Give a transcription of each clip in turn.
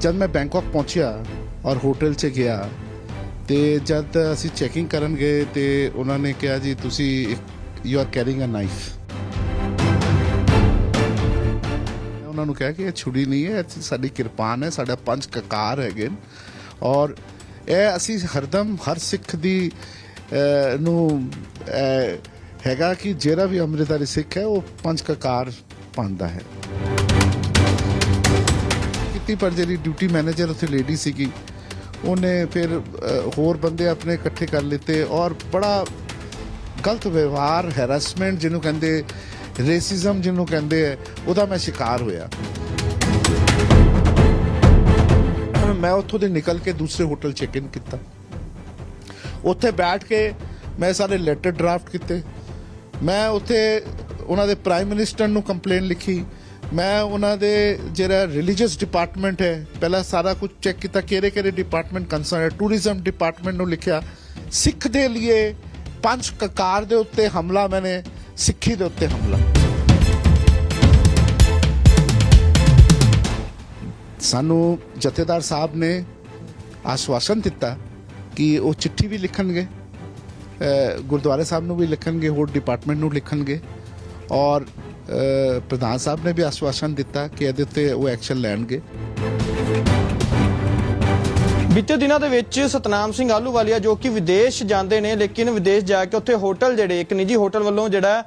ਜਦ ਮੈਂ ਬੈਂਕਾਕ ਪਹੁੰਚਿਆ ਔਰ ਹੋਟਲ 'ਚ ਗਿਆ, ਤੇ ਜਦ ਅਸੀਂ ਚੈਕਿੰਗ ਕਰਨ ਗਏ, ਤੇ ਉਹਨਾਂ ਨੇ ਕਿਹਾ ਜੀ, ਤੁਸੀਂ you are carrying a knife ਉਹਨਾਂ ਨੂੰ ਕਿਹਾ ਕਿ ਇਹ ਛੁਰੀ ਨਹੀਂ ਹੈ ਸਾਡੀ ਕਿਰਪਾਨ ਹੈ, ਸਾਡਾ ਪੰਜ ਕਕਾਰ ਹੈਗੇ ਔਰ ਇਹ ਅਸੀਂ ਹਰਦਮ, ਹਰ ਸਿੱਖ ਦੀ ਨੂੰ ਹੈਗਾ ਕਿ ਜਿਹੜਾ ਵੀ ਅੰਮ੍ਰਿਤਧਾਰੀ ਸਿੱਖ ਹੈ, ਉਹ ਪੰਜ ਕਕਾਰ ਪਾਉਂਦਾ ਹੈ। ਕੀਤੀ, ਪਰ ਜਿਹੜੀ ਡਿਊਟੀ ਮੈਨੇਜਰ ਉੱਥੇ ਲੇਡੀ ਸੀਗੀ, ਉਹਨੇ ਫਿਰ ਹੋਰ ਬੰਦੇ ਆਪਣੇ ਇਕੱਠੇ ਕਰ ਲਿੱਤੇ ਔਰ ਬੜਾ ਗਲਤ ਵਿਵਹਾਰ ਹੈਰੈਸਮੈਂਟ ਜਿਹਨੂੰ ਕਹਿੰਦੇ ਰੇਸਿਜ਼ਮ ਜਿਹਨੂੰ ਕਹਿੰਦੇ ਹੈ ਉਹਦਾ ਮੈਂ ਸ਼ਿਕਾਰ ਹੋਇਆ। ਮੈਂ ਉੱਥੋਂ ਦੇ ਨਿਕਲ ਕੇ ਦੂਸਰੇ ਹੋਟਲ ਚੈੱਕ ਇਨ ਕੀਤਾ। ਉੱਥੇ ਬੈਠ ਕੇ ਮੈਂ ਸਾਰੇ ਲੈਟਰ ਡਰਾਫਟ ਕੀਤੇ। ਮੈਂ ਉੱਥੇ ਉਹਨਾਂ ਦੇ ਪ੍ਰਾਈਮ ਮਿਨਿਸਟਰ ਨੂੰ ਕੰਪਲੇਨ ਲਿਖੀ। ਮੈਂ ਉਹਨਾਂ ਦੇ ਜਿਹੜਾ ਰਿਲੀਜੀਅਸ ਡਿਪਾਰਟਮੈਂਟ ਹੈ, ਪਹਿਲਾਂ ਸਾਰਾ ਕੁਝ ਚੈੱਕ ਕੀਤਾ, ਕਿਹੜੇ ਕਿਹੜੇ ਡਿਪਾਰਟਮੈਂਟ ਕੰਸਰਨ ਹੈ। ਟੂਰਿਜ਼ਮ ਡਿਪਾਰਟਮੈਂਟ ਨੂੰ ਲਿਖਿਆ, ਸਿੱਖ ਦੇ ਲਈ ਪੰਜ ਕਕਾਰ ਦੇ ਉੱਤੇ ਹਮਲਾ ਮੈਨੇ, ਸਿੱਖੀ ਦੇ ਉੱਤੇ ਹਮਲਾ। ਸਾਨੂੰ ਜਥੇਦਾਰ ਸਾਹਿਬ ਨੇ ਆਸ਼ਵਾਸਨ ਦਿੱਤਾ ਕਿ ਉਹ ਚਿੱਠੀ ਵੀ ਲਿਖਣਗੇ, ਅਹ ਗੁਰਦੁਆਰੇ ਸਾਹਿਬ ਨੂੰ ਵੀ ਲਿਖਣਗੇ, ਹੋਰ ਡਿਪਾਰਟਮੈਂਟ ਨੂੰ ਲਿਖਣਗੇ ਔਰ ਪ੍ਰਧਾਨ ਸਾਹਿਬ ਨੇ ਵੀ ਆਸ਼ਵਾਸਨ ਦਿੱਤਾ ਕਿ ਇਹਦੇ ਉੱਤੇ ਉਹ ਐਕਸ਼ਨ ਲੈਣਗੇ। ਬੀਤੇ ਦਿਨਾਂ ਦੇ ਵਿੱਚ ਸਤਨਾਮ ਸਿੰਘ ਆਲੂਵਾਲੀਆ ਜੋ ਕਿ ਵਿਦੇਸ਼ ਜਾਂਦੇ ਨੇ, ਲੇਕਿਨ ਵਿਦੇਸ਼ ਜਾ ਕੇ ਉੱਥੇ ਹੋਟਲ ਜਿਹੜੇ, ਇੱਕ ਨਿੱਜੀ ਹੋਟਲ ਵੱਲੋਂ ਜਿਹੜਾ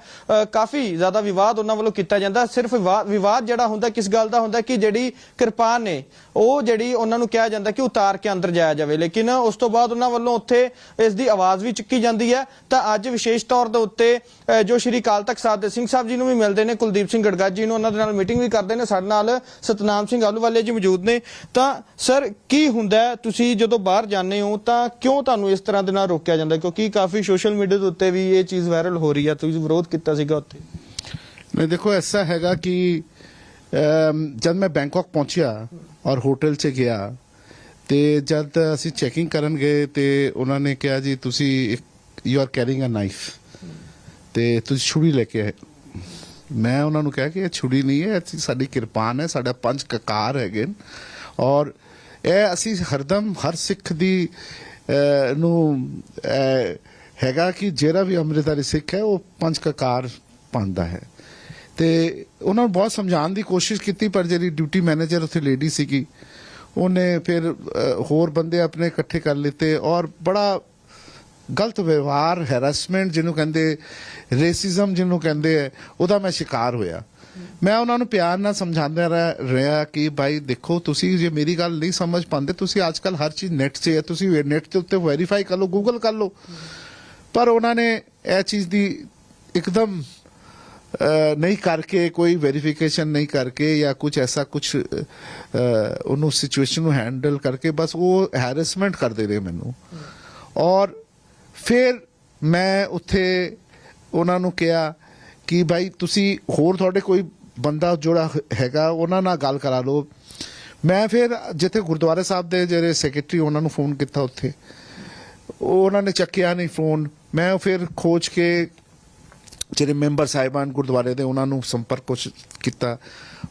ਕਾਫੀ ਜ਼ਿਆਦਾ ਵਿਵਾਦ ਉਹਨਾਂ ਵੱਲੋਂ ਕੀਤਾ ਜਾਂਦਾ। ਸਿਰਫ ਵਿਵਾ- ਵਿਵਾਦ ਜਿਹੜਾ ਹੁੰਦਾ, ਕਿਸ ਗੱਲ ਦਾ ਹੁੰਦਾ, ਕਿ ਜਿਹੜੀ ਕਿਰਪਾਨ ਨੇ, ਉਹ ਜਿਹੜੀ ਉਹਨਾਂ ਨੂੰ ਕਿਹਾ ਜਾਂਦਾ ਕਿ ਉਤਾਰ ਕੇ ਅੰਦਰ ਜਾਇਆ ਜਾਵੇ। ਲੇਕਿਨ ਉਸ ਤੋਂ ਬਾਅਦ ਉਹਨਾਂ ਵੱਲੋਂ ਉੱਥੇ ਇਸ ਦੀ ਆਵਾਜ਼ ਵੀ ਚੁੱਕੀ ਜਾਂਦੀ ਹੈ। ਤਾਂ ਅੱਜ ਵਿਸ਼ੇਸ਼ ਤੌਰ ਦੇ ਉੱਤੇ ਜੋ ਸ਼੍ਰੀ ਕਾਲ ਤਖਤ ਸਾਹਿਬ ਦੇ ਸਿੰਘ ਸਾਹਿਬ ਜੀ ਨੂੰ ਵੀ ਮਿਲਦੇ ਨੇ, ਕੁਲਦੀਪ ਸਿੰਘ ਗੜਗਾ ਜੀ ਨੂੰ ਉਹਨਾਂ ਦੇ ਨਾਲ ਮੀਟਿੰਗ ਵੀ ਕਰਦੇ ਨੇ। ਸਾਡੇ ਨਾਲ ਸਤਨਾਮ ਸਿੰਘ ਆਲੂਵਾਲੀਆ ਜੀ ਮੌਜੂਦ ਨੇ। ਤਾਂ ਸਰ, ਕੀ ਹੁੰਦਾ ਤੁਸੀਂ ਤੁਸੀਂ ਜਦੋਂ ਬਾਹਰ ਜਾਂਦੇ ਹੋ, ਤਾਂ ਕਿਉਂ ਤੁਹਾਨੂੰ ਇਸ ਤਰ੍ਹਾਂ ਦੇ ਨਾਲ ਰੋਕਿਆ ਜਾਂਦਾ? ਕਿਉਂਕਿ ਕਾਫੀ ਸੋਸ਼ਲ ਮੀਡੀਆ ਦੇ ਉੱਤੇ ਵੀ ਇਹ ਚੀਜ਼ ਵਾਇਰਲ ਹੋ ਰਹੀ ਹੈ ਤੁਸੀਂ ਵਿਰੋਧ ਕੀਤਾ ਸੀਗਾ ਉੱਥੇ। ਨਹੀਂ, ਦੇਖੋ, ਐਸਾ ਹੈਗਾ ਕਿ ਜਦ ਮੈਂ ਬੈਂਕਾਕ ਪਹੁੰਚਿਆ ਔਰ ਹੋਟਲ 'ਚ ਗਿਆ, ਤੇ ਜਦ ਅਸੀਂ ਚੈਕਿੰਗ ਕਰਨ ਗਏ, ਤੇ ਉਹਨਾਂ ਨੇ ਕਿਹਾ, ਜੀ, ਤੁਸੀਂ you are carrying a knife ਤੇ ਤੁਸੀਂ ਛੁਰੀ ਲੈ ਕੇ ਆਏ। ਮੈਂ ਉਹਨਾਂ ਨੂੰ ਕਿਹਾ ਕਿ ਇਹ ਛੁਰੀ ਨਹੀਂ ਹੈ ਸਾਡੀ ਕਿਰਪਾਨ ਹੈ, ਸਾਡਾ ਪੰਜ ਕਕਾਰ ਹੈਗੇ ਔਰ ਇਹ ਅਸੀਂ ਹਰਦਮ ਹਰ ਸਿੱਖ ਦੀ ਨੂੰ ਹੈਗਾ ਕਿ ਜਿਹੜਾ ਵੀ ਅੰਮ੍ਰਿਤਧਾਰੀ ਸਿੱਖ ਹੈ, ਉਹ ਪੰਜ ਕਕਾਰ ਪਾਉਂਦਾ ਹੈ। ਤੇ ਉਹਨਾਂ ਨੂੰ ਬਹੁਤ ਸਮਝਾਉਣ ਦੀ ਕੋਸ਼ਿਸ਼ ਕੀਤੀ, ਪਰ ਜਿਹੜੀ ਡਿਊਟੀ ਮੈਨੇਜਰ ਉੱਥੇ ਲੇਡੀ ਸੀਗੀ, ਉਹਨੇ ਫਿਰ ਹੋਰ ਬੰਦੇ ਆਪਣੇ ਇਕੱਠੇ ਕਰ ਲਿੱਤੇ ਔਰ ਬੜਾ ਗਲਤ ਵਿਵਹਾਰ ਹੈਰੈਸਮੈਂਟ ਜਿਹਨੂੰ ਕਹਿੰਦੇ ਰੇਸਿਜ਼ਮ ਜਿਹਨੂੰ ਕਹਿੰਦੇ ਹੈ, ਉਹਦਾ ਮੈਂ ਸ਼ਿਕਾਰ ਹੋਇਆ। ਮੈਂ ਉਹਨਾਂ ਨੂੰ ਪਿਆਰ ਨਾਲ ਸਮਝਾਉਂਦਾ ਰਹਿ- ਰਿਹਾ ਕਿ ਭਾਈ ਦੇਖੋ, ਤੁਸੀਂ ਜੇ ਮੇਰੀ ਗੱਲ ਨਹੀਂ ਸਮਝ ਪਾਉਂਦੇ, ਤੁਸੀਂ ਅੱਜਕੱਲ ਹਰ ਚੀਜ਼ ਨੈਟ 'ਤੇ ਹੈ, ਤੁਸੀਂ ਨੈਟ ਦੇ ਉੱਤੇ ਵੈਰੀਫਾਈ ਕਰ ਲਓ ਗੂਗਲ ਕਰ ਲਓ। ਪਰ ਉਹਨਾਂ ਨੇ ਇਹ ਚੀਜ਼ ਦੀ ਇੱਕਦਮ ਨਹੀਂ ਕਰਕੇ, ਕੋਈ ਵੈਰੀਫਿਕੇਸ਼ਨ ਨਹੀਂ ਕਰਕੇ ਜਾਂ ਕੁਝ ਐਸਾ ਕੁਝ ਉਹਨੂੰ ਸਿਚੁਏਸ਼ਨ ਨੂੰ ਹੈਂਡਲ ਕਰਕੇ ਬਸ ਉਹ ਹੈਰੈਸਮੈਂਟ ਕਰਦੇ ਰਹੇ ਮੈਨੂੰ। ਔਰ ਫਿਰ ਮੈਂ ਉੱਥੇ ਉਹਨਾਂ ਨੂੰ ਕਿਹਾ ਕਿ ਭਾਈ ਤੁਸੀਂ ਹੋਰ ਤੁਹਾਡੇ ਕੋਈ ਬੰਦਾ ਜਿਹੜਾ ਹੈਗਾ, ਉਹਨਾਂ ਨਾਲ ਗੱਲ ਕਰਾ ਲਓ। ਮੈਂ ਫਿਰ ਜਿੱਥੇ ਗੁਰਦੁਆਰੇ ਸਾਹਿਬ ਦੇ ਜਿਹੜੇ ਸੈਕਟਰੀ ਉਹਨਾਂ ਨੂੰ ਫੋਨ ਕੀਤਾ ਉੱਥੇ। ਉਹ ਉਹਨਾਂ ਨੇ ਚੱਕਿਆ ਨਹੀਂ ਫੋਨ ਮੈਂ ਫਿਰ ਖੋਜ ਕੇ ਜਿਹੜੇ ਮੈਂਬਰ ਸਾਹਿਬਾਨ ਗੁਰਦੁਆਰੇ ਦੇ, ਉਹਨਾਂ ਨੂੰ ਸੰਪਰਕ ਕੁਛ ਕੀਤਾ।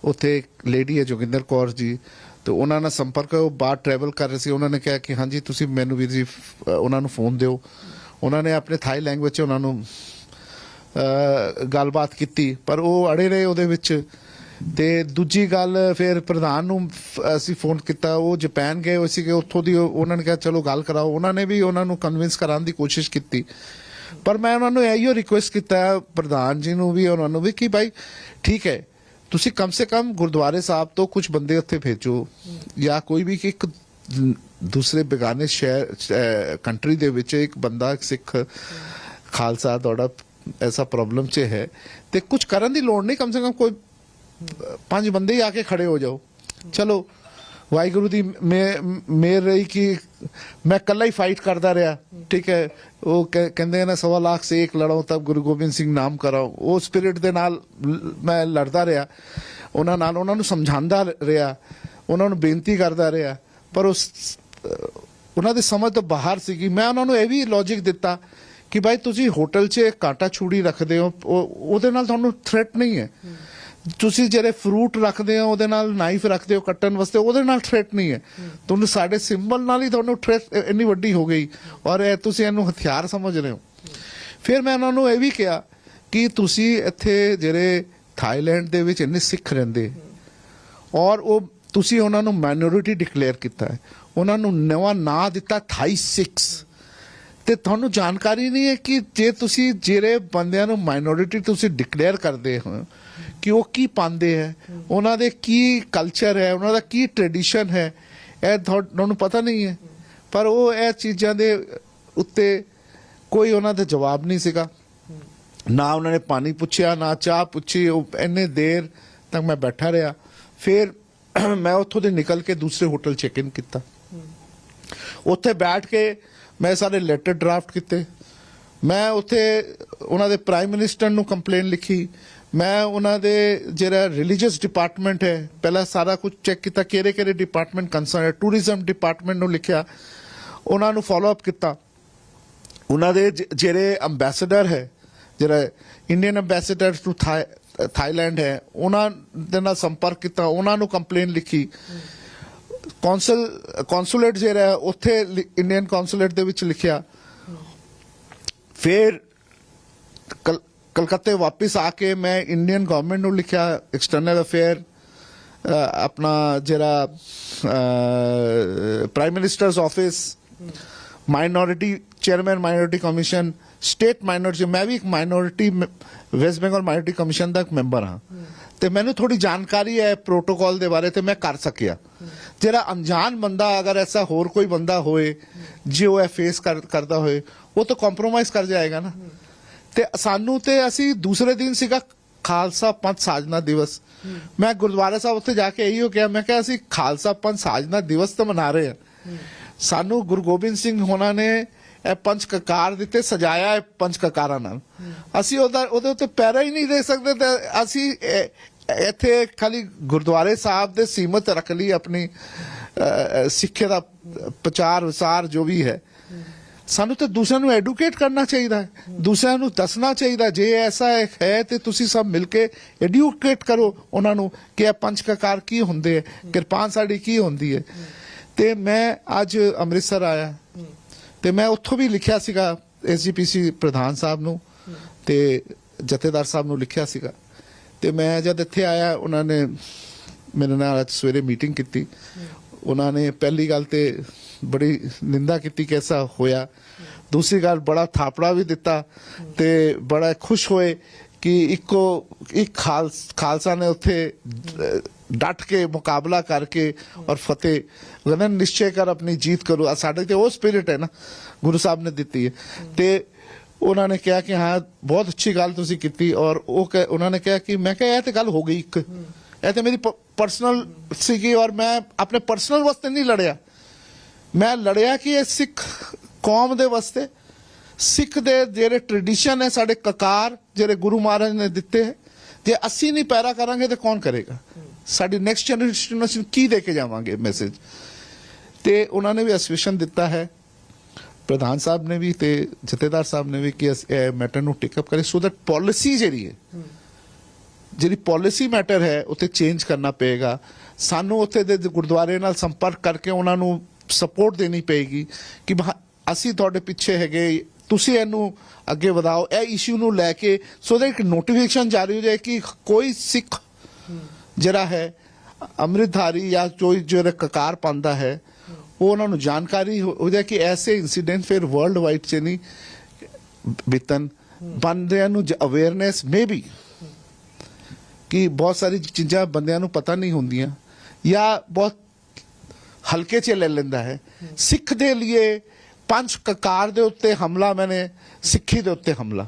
ਉੱਥੇ ਲੇਡੀ ਹੈ ਜੋਗਿੰਦਰ ਕੌਰ ਜੀ, ਤੇ ਉਹਨਾਂ ਨਾਲ ਸੰਪਰਕ ਉਹ ਬਾਹਰ ਟਰੈਵਲ ਕਰ ਰਹੇ ਸੀ। ਉਹਨਾਂ ਨੇ ਕਿਹਾ ਕਿ ਹਾਂਜੀ, ਤੁਸੀਂ ਮੈਨੂੰ ਵੀ ਜੀ ਉਹਨਾਂ ਨੂੰ ਫੋਨ ਦਿਓ। ਉਹਨਾਂ ਨੇ ਆਪਣੇ ਥਾਈ ਲੈਂਗੁਏਜ 'ਚ ਉਹਨਾਂ ਨੂੰ ਗੱਲਬਾਤ ਕੀਤੀ, ਪਰ ਉਹ ਅੜੇ ਰਹੇ ਉਹਦੇ ਵਿੱਚ। ਤੇ ਦੂਜੀ ਗੱਲ ਫਿਰ ਪ੍ਰਧਾਨ ਨੂੰ ਅਸੀਂ ਫੋਨ ਕੀਤਾ, ਉਹ ਜਾਪਾਨ ਗਏ ਹੋਏ ਸੀਗੇ, ਉੱਥੋਂ ਦੀ ਉਹਨਾਂ ਨੇ ਕਿਹਾ, ਚਲੋ ਗੱਲ ਕਰਾਓ। ਉਹਨਾਂ ਨੇ ਵੀ ਉਹਨਾਂ ਨੂੰ ਕਨਵਿੰਸ ਕਰਾਉਣ ਦੀ ਕੋਸ਼ਿਸ਼ ਕੀਤੀ। ਪਰ ਮੈਂ ਉਹਨਾਂ ਨੂੰ ਇਹੋ ਰਿਕੁਐਸਟ ਕੀਤਾ ਪ੍ਰਧਾਨ ਜੀ ਨੂੰ ਵੀ, ਉਹਨਾਂ ਨੂੰ ਵੀ ਕਿ ਭਾਈ, ਠੀਕ ਹੈ, ਤੁਸੀਂ ਕਮ ਸੇ ਕਮ ਗੁਰਦੁਆਰੇ ਸਾਹਿਬ ਤੋਂ ਕੁਝ ਬੰਦੇ ਉੱਥੇ ਭੇਜੋ, ਜਾਂ ਕੋਈ ਵੀ ਇੱਕ ਦੂਸਰੇ ਬੇਗਾਨੇ ਸ਼ਹਿਰ ਕੰਟਰੀ ਦੇ ਵਿੱਚ ਇੱਕ ਬੰਦਾ, ਸਿੱਖ ਖਾਲਸਾ, ਤੁਹਾਡਾ ਐਸਾ ਪ੍ਰੋਬਲਮ 'ਚ ਹੈ ਤੇ ਕੁਝ ਕਰਨ ਦੀ ਲੋੜ ਨਹੀਂ ਕਮ ਸੇ ਕਮ ਕੋਈ ਪੰਜ ਬੰਦੇ ਹੀ ਆ ਕੇ ਖੜੇ ਹੋ ਜਾਓ ਚਲੋ ਵਾਹਿਗੁਰੂ ਦੀ ਮੇਰ ਰਹੀ ਕਿ ਮੈਂ ਇਕੱਲਾ ਹੀ ਫਾਈਟ ਕਰਦਾ ਰਿਹਾ ਠੀਕ ਹੈ ਉਹ ਕਹਿੰਦੇ ਨੇ ਸਵਾ ਲੱਖ ਸੇ ਇੱਕ ਲੜੋ ਤਬ ਗੁਰੂ ਗੋਬਿੰਦ ਸਿੰਘ ਨਾਮ ਕਰਾਓ ਉਹ ਸਪਿਰਿਟ ਦੇ ਨਾਲ ਮੈਂ ਲੜਦਾ ਰਿਹਾ ਉਹਨਾਂ ਨਾਲ ਉਹਨਾਂ ਨੂੰ ਸਮਝਾਉਂਦਾ ਰਿਹਾ ਉਹਨਾਂ ਨੂੰ ਬੇਨਤੀ ਕਰਦਾ ਰਿਹਾ ਪਰ ਉਸ ਉਹਨਾਂ ਦੇ ਸਮਝ ਤੋਂ ਬਾਹਰ ਸੀ ਕਿ ਮੈਂ ਉਹਨਾਂ ਨੂੰ ਇਹ ਵੀ ਲੌਜੀਕ ਦਿੱਤਾ ਕਿ ਭਾਈ ਤੁਸੀਂ ਹੋਟਲ 'ਚ ਕਾਂਟਾ ਛੂੜੀ ਰੱਖਦੇ ਹੋ, ਉਹ- ਉਹਦੇ ਨਾਲ ਤੁਹਾਨੂੰ ਥ੍ਰੈਟ ਨਹੀਂ ਹੈ। ਤੁਸੀਂ ਜਿਹੜੇ ਫਰੂਟ ਰੱਖਦੇ ਹੋ, ਉਹਦੇ ਨਾਲ ਨਾਈਫ ਰੱਖਦੇ ਹੋ, ਕੱਟਣ ਵਾਸਤੇ, ਉਹਦੇ ਨਾਲ ਥ੍ਰੈਟ ਨਹੀਂ ਹੈ। ਤੁਹਾਨੂੰ ਸਾਡੇ ਸਿੰਬਲ ਨਾਲ ਹੀ ਤੁਹਾਨੂੰ ਥ੍ਰੈਟ ਇੰਨੀ ਵੱਡੀ ਹੋ ਗਈ। ਔਰ ਇਹ ਤੁਸੀਂ ਇਹਨੂੰ ਹਥਿਆਰ ਸਮਝ ਰਹੇ ਹੋ। ਫਿਰ ਮੈਂ ਉਹਨਾਂ ਨੂੰ ਇਹ ਵੀ ਕਿਹਾ ਕਿ ਤੁਸੀਂ ਇੱਥੇ ਜਿਹੜੇ ਥਾਈਲੈਂਡ ਦੇ ਵਿੱਚ ਇੰਨੇ ਸਿੱਖ ਰਹਿੰਦੇ, ਔਰ ਉਹ, ਤੁਸੀਂ ਉਹਨਾਂ ਨੂੰ ਮਾਈਨੋਰਿਟੀ ਡਿਕਲੇਅਰ ਕੀਤਾ ਹੈ। ਉਹਨਾਂ ਨੂੰ ਨਵਾਂ ਨਾਂ ਦਿੱਤਾ ਥਾਈ 6 ਤੇ ਤੁਹਾਨੂੰ ਜਾਣਕਾਰੀ ਨਹੀਂ ਹੈ ਕਿ ਜੇ ਤੁਸੀਂ ਜਿਹੜੇ ਬੰਦਿਆਂ ਨੂੰ ਮਾਈਨੋਰਿਟੀ ਤੁਸੀਂ ਡਿਕਲੇਅਰ ਕਰਦੇ ਹੋ, ਕਿ ਉਹ ਕੀ ਪਾਉਂਦੇ ਹੈ? ਉਹਨਾਂ ਦੇ ਕੀ ਕਲਚਰ ਹੈ? ਉਹਨਾਂ ਦਾ ਕੀ ਟ੍ਰੈਡੀਸ਼ਨ ਹੈ? ਇਹ ਤੁਹਾ- ਤੁਹਾਨੂੰ ਪਤਾ ਨਹੀਂ ਹੈ। ਪਰ ਉਹ ਇਹ ਚੀਜ਼ਾਂ ਦੇ ਉੱਤੇ ਕੋਈ ਉਹਨਾਂ ਦਾ ਜਵਾਬ ਨਹੀਂ ਸੀਗਾ। ਨਾ ਉਹਨਾਂ ਨੇ ਪਾਣੀ ਪੁੱਛਿਆ, ਨਾ ਚਾਹ ਪੁੱਛੀ, ਉਹ ਇੰਨੇ ਦੇਰ ਤੱਕ ਮੈਂ ਬੈਠਾ ਰਿਹਾ। ਫਿਰ ਮੈਂ ਉੱਥੋਂ ਦੇ ਨਿਕਲ ਕੇ ਦੂਸਰੇ ਹੋਟਲ ਚੈੱਕ ਇਨ ਕੀਤਾ। ਉੱਥੇ ਬੈਠ ਕੇ ਮੈਂ ਸਾਰੇ ਲੈਟਰ ਡਰਾਫਟ ਕੀਤੇ। ਮੈਂ ਉੱਥੇ ਉਹਨਾਂ ਦੇ ਪ੍ਰਾਈਮ ਮਿਨਿਸਟਰ ਨੂੰ ਕੰਪਲੇਨ ਲਿਖੀ। ਮੈਂ ਉਹਨਾਂ ਦੇ ਜਿਹੜਾ ਰਿਲੀਜੀਅਸ ਡਿਪਾਰਟਮੈਂਟ ਹੈ, ਪਹਿਲਾਂ ਸਾਰਾ ਕੁਝ ਚੈੱਕ ਕੀਤਾ, ਕਿਹੜੇ ਕਿਹੜੇ ਡਿਪਾਰਟਮੈਂਟ ਕੰਸਰਨ ਹੈ ਟੂਰਿਜ਼ਮ ਡਿਪਾਰਟਮੈਂਟ ਨੂੰ ਲਿਖਿਆ। ਉਹਨਾਂ ਨੂੰ ਫਾਲੋ ਅਪ ਕੀਤਾ। ਉਹਨਾਂ ਦੇ ਜਿਹੜੇ ਅੰਬੈਸਡਰ ਹੈ, ਜਿਹੜਾ ਇੰਡੀਅਨ ਅੰਬੈਸਡਰ ਟੂ ਥਾਈਲੈਂਡ ਹੈ, ਉਹਨਾਂ ਦੇ ਨਾਲ ਸੰਪਰਕ ਕੀਤਾ, ਉਹਨਾਂ ਨੂੰ ਕੰਪਲੇਨ ਲਿਖੀ। ਕੌਂਸਲ ਕੌਂਸੂਲੇਟ ਜਿਹੜਾ ਹੈ, ਉੱਥੇ ਇੰਡੀਅਨ ਕੌਂਸੂਲੇਟ ਦੇ ਵਿੱਚ ਲਿਖਿਆ। ਫਿਰ ਕਲ- ਕਲਕੱਤੇ ਵਾਪਸ ਆ ਕੇ ਮੈਂ ਇੰਡੀਅਨ ਗਵਰਨਮੈਂਟ ਨੂੰ ਲਿਖਿਆ ਐਕਸਟਰਨਲ ਅਫੇਅਰ ਆਪਣਾ ਜਿਹੜਾ prime ministers office minority chairman minority commission state minority ਮੈਂ ਵੀ ਇੱਕ minority West Bengal minority commission ਦਾ ਇੱਕ ਮੈਂਬਰ ਹਾਂ। ਤੇ ਮੈਨੂੰ ਥੋੜੀ ਜਾਣਕਾਰੀ ਹੈ ਪ੍ਰੋਟੋਕਾਲ ਦੇ ਬਾਰੇ ਤੇ ਮੈਂ ਕਰ ਸਕਿਆ। ਜਿਹੜਾ ਅਣਜਾਣ ਬੰਦਾ ਅਗਰ ਐਸਾ ਹੋਰ ਕੋਈ ਬੰਦਾ ਹੋਏ ਉਹ ਇਹ ਫੇਸ ਕਰਦਾ ਹੋਏ, ਉਹ ਤਾਂ ਕੰਪਰੋਮਾਈਜ਼ ਕਰ ਜਾਏਗਾ ਨਾ। ਤੇ ਸਾਨੂੰ ਤੇ ਅਸੀਂ ਦੂਸਰੇ ਦਿਨ ਸੀਗਾ ਖਾਲਸਾ ਪੰਥ ਸਾਜਨਾ ਦਿਵਸ। ਮੈਂ ਗੁਰਦੁਆਰਾ ਸਾਹਿਬ ਉੱਥੇ ਜਾ ਕੇ ਇਹੋ ਕਿਹਾ, ਮੈਂ ਕਿਹਾ ਅਸੀਂ ਖਾਲਸਾ ਪੰਥ ਸਾਜਨਾ ਦਿਵਸ ਤਾਂ ਮਨਾ ਰਹੇ ਹਾਂ। ਸਾਨੂੰ ਗੁਰੂ ਗੋਬਿੰਦ ਸਿੰਘ ਹੋਣਾ ਨੇ ਇਹ ਪੰਜ ਕਕਾਰ ਦਿੱਤੇ, ਸਜਾਇਆ ਹੈ ਪੰਜ ਕਕਾਰਾਂ ਨਾਲ। ਅਸੀਂ ਉਹਦਾ, ਉਹਦੇ ਉੱਤੇ ਪੈਰਾ ਹੀ ਨਹੀਂ ਦੇ ਸਕਦੇ ਤੇ ਅਸੀਂ ਇੱਥੇ ਖਾਲੀ ਗੁਰਦੁਆਰੇ ਸਾਹਿਬ ਦੇ ਸੀਮਤ ਰੱਖ ਲਈ ਆਪਣੀ ਸਿੱਖਿਆ ਦਾ ਪ੍ਰਚਾਰ, ਵਿਸਾਰ ਜੋ ਵੀ ਹੈ। ਸਾਨੂੰ ਤਾਂ ਦੂਸਰਿਆਂ ਨੂੰ ਐਡੂਕੇਟ ਕਰਨਾ ਚਾਹੀਦਾ ਹੈ। ਦੂਸਰਿਆਂ ਨੂੰ ਦੱਸਣਾ ਚਾਹੀਦਾ, ਜੇ ਐਸਾ ਹੈ ਤੇ ਤੁਸੀਂ ਸਭ ਮਿਲ ਕੇ ਐਡੂਕੇਟ ਕਰੋ ਉਹਨਾਂ ਨੂੰ ਕਿ ਇਹ ਪੰਜ ਕਕਾਰ ਕੀ ਹੁੰਦੇ ਹੈ, ਕਿਰਪਾਨ ਸਾਡੀ ਕੀ ਹੁੰਦੀ ਹੈ। ਤੇ ਮੈਂ ਅੱਜ ਅੰਮ੍ਰਿਤਸਰ ਆਇਆ। ਤੇ ਮੈਂ ਉੱਥੋਂ ਵੀ ਲਿਖਿਆ ਸੀਗਾ ਐਸਜੀਪੀਸੀ ਪ੍ਰਧਾਨ ਸਾਹਿਬ ਨੂੰ ਤੇ ਜਥੇਦਾਰ ਸਾਹਿਬ ਨੂੰ ਲਿਖਿਆ ਸੀਗਾ। ਤੇ ਮੈਂ ਜਦ ਇੱਥੇ ਆਇਆ, ਉਹਨਾਂ ਨੇ ਮੇਰੇ ਨਾਲ ਅੱਜ ਸਵੇਰੇ ਮੀਟਿੰਗ ਕੀਤੀ। ਉਹਨਾਂ ਨੇ ਪਹਿਲੀ ਗੱਲ ਤੇ ਬੜੀ ਨਿੰਦਾ ਕੀਤੀ ਕਿ ਐਸਾ ਹੋਇਆ। ਦੂਸਰੀ ਗੱਲ, ਬੜਾ ਥਾਪੜਾ ਵੀ ਦਿੱਤਾ ਤੇ ਬੜਾ ਖੁਸ਼ ਹੋਏ ਕਿ ਇੱਕੋ, ਇੱਕ ਖਾਲਸ, ਖਾਲਸਾ ਨੇ ਉੱਥੇ ਡਟ ਕੇ ਮੁਕਾਬਲਾ ਕਰਕੇ ਔਰ ਫਤਿਹ। ਕਹਿੰਦਾ ਨਿਸ਼ਚੈ ਕਰ ਆਪਣੀ ਜੀਤ ਕਰੋ। ਸਾਡੇ ਤੇ ਉਹ ਸਪਿਰਿਟ ਹੈ ਨਾ, ਗੁਰੂ ਸਾਹਿਬ ਨੇ ਦਿੱਤੀ ਹੈ। ਤੇ ਉਹਨਾਂ ਨੇ ਕਿਹਾ ਕਿ ਹਾਂ, ਬਹੁਤ ਅੱਛੀ ਗੱਲ ਤੁਸੀਂ ਕੀਤੀ ਔਰ ਉਹ ਕਹਿ- ਉਹਨਾਂ ਨੇ ਕਿਹਾ ਕਿ ਮੈਂ ਕਿਹਾ, ਇਹ ਤੇ ਗੱਲ ਹੋ ਗਈ ਇੱਕ। ਇਹ ਤੇ ਮੇਰੀ ਪਰਸਨਲ ਸੀਗੀ ਔਰ ਮੈਂ ਆਪਣੇ ਪਰਸਨਲ ਵਾਸਤੇ ਨਹੀਂ ਲੜਿਆ। ਮੈਂ ਲੜਿਆ ਕਿ ਇਹ ਸਿੱਖ ਕੌਮ ਦੇ ਵਾਸਤੇ। ਸਿੱਖ ਦੇ ਜਿਹੜੇ ਟ੍ਰੈਡੀਸ਼ਨ ਹੈ, ਸਾਡੇ ਕਕਾਰ ਜਿਹੜੇ ਗੁਰੂ ਮਹਾਰਾਜ ਨੇ ਦਿੱਤੇ ਹੈ, ਜੇ ਅਸੀਂ ਨਹੀਂ ਪੈਰਾ ਕਰਾਂਗੇ ਤੇ ਕੌਣ ਕਰੇਗਾ? ਸਾਡੀ ਨੈਕਸਟ ਜਨਰੇਸ਼ਨ ਨੂੰ ਕੀ ਦੇ ਕੇ ਜਾਵਾਂਗੇ ਮੈਸੇਜ ਤੇ ਉਹਨਾਂ ਨੇ ਵੀ ਅਸਵੀਸ਼ਨ ਦਿੱਤਾ ਹੈ। ਪ੍ਰਧਾਨ ਸਾਹਿਬ ਨੇ ਵੀ ਤੇ ਜਥੇਦਾਰ ਸਾਹਿਬ ਨੇ ਵੀ ਕਿ ਇਹ ਮੈਟਰ ਨੂੰ ਟੇਕ ਅਪ ਕਰੇ। ਸੋ ਦੈਟ ਪਾਲਿਸੀ ਜਿਹੜੀ ਹੈ, ਜਿਹੜੀ ਪਾਲਿਸੀ ਮੈਟਰ ਹੈ ਉੱਤੇ ਚੇਂਜ ਕਰਨਾ ਪਏਗਾ। ਸਾਨੂੰ ਉੱਥੇ ਦੇ ਗੁਰਦੁਆਰੇ ਨਾਲ ਸੰਪਰਕ ਕਰਕੇ ਉਹਨਾਂ ਨੂੰ ਸਪੋਰਟ ਦੇਣੀ ਪਏਗੀ ਕਿ ਭਾ- ਅਸੀਂ ਤੁਹਾਡੇ ਪਿੱਛੇ ਹੈਗੇ। ਤੁਸੀਂ ਇਹਨੂੰ ਅੱਗੇ ਵਧਾਓ। ਇਹ ਇਸ਼ੂ ਨੂੰ ਲੈ ਕੇ ਸੋ ਦੈਟ ਇੱਕ ਨੋਟੀਫਿਕੇਸ਼ਨ ਜਾਰੀ ਹੋ ਜਾਏ ਕਿ ਕੋਈ ਸਿੱਖ ਜਿਹੜਾ ਹੈ, ਅੰਮ੍ਰਿਤਧਾਰੀ ਜਾਂ ਕੋਈ ਜਿਹੜਾ ਕਕਾਰ ਪਾਉਂਦਾ ਹੈ, ਉਹ ਉਹਨਾਂ ਨੂੰ ਜਾਣਕਾਰੀ ਹੋ ਹੋ ਕਿ ਐਸੇ ਇਨਸੀਡੈਂਟ ਫਿਰ ਵਰਲਡ ਵਾਈਡ ਚ ਨਹੀਂ ਬਿਤਨ ਬੰਦਿਆਂ ਨੂੰ ਅਵੇਅਰਨੈਸ ਮੇਬੀ ਕਿ ਬਹੁਤ ਸਾਰੀ ਚੀਜ਼ਾਂ ਬੰਦਿਆਂ ਨੂੰ ਪਤਾ ਨਹੀਂ ਹੁੰਦੀਆਂ ਜਾਂ ਬਹੁਤ ਹਲਕੇ 'ਚ ਲੈ ਲੈਂਦਾ ਹੈ। ਸਿੱਖ ਦੇ ਲਈ ਪੰਜ ਕਕਾਰ ਦੇ ਉੱਤੇ ਹਮਲਾ ਮੈਨੇ, ਸਿੱਖੀ ਦੇ ਉੱਤੇ ਹਮਲਾ।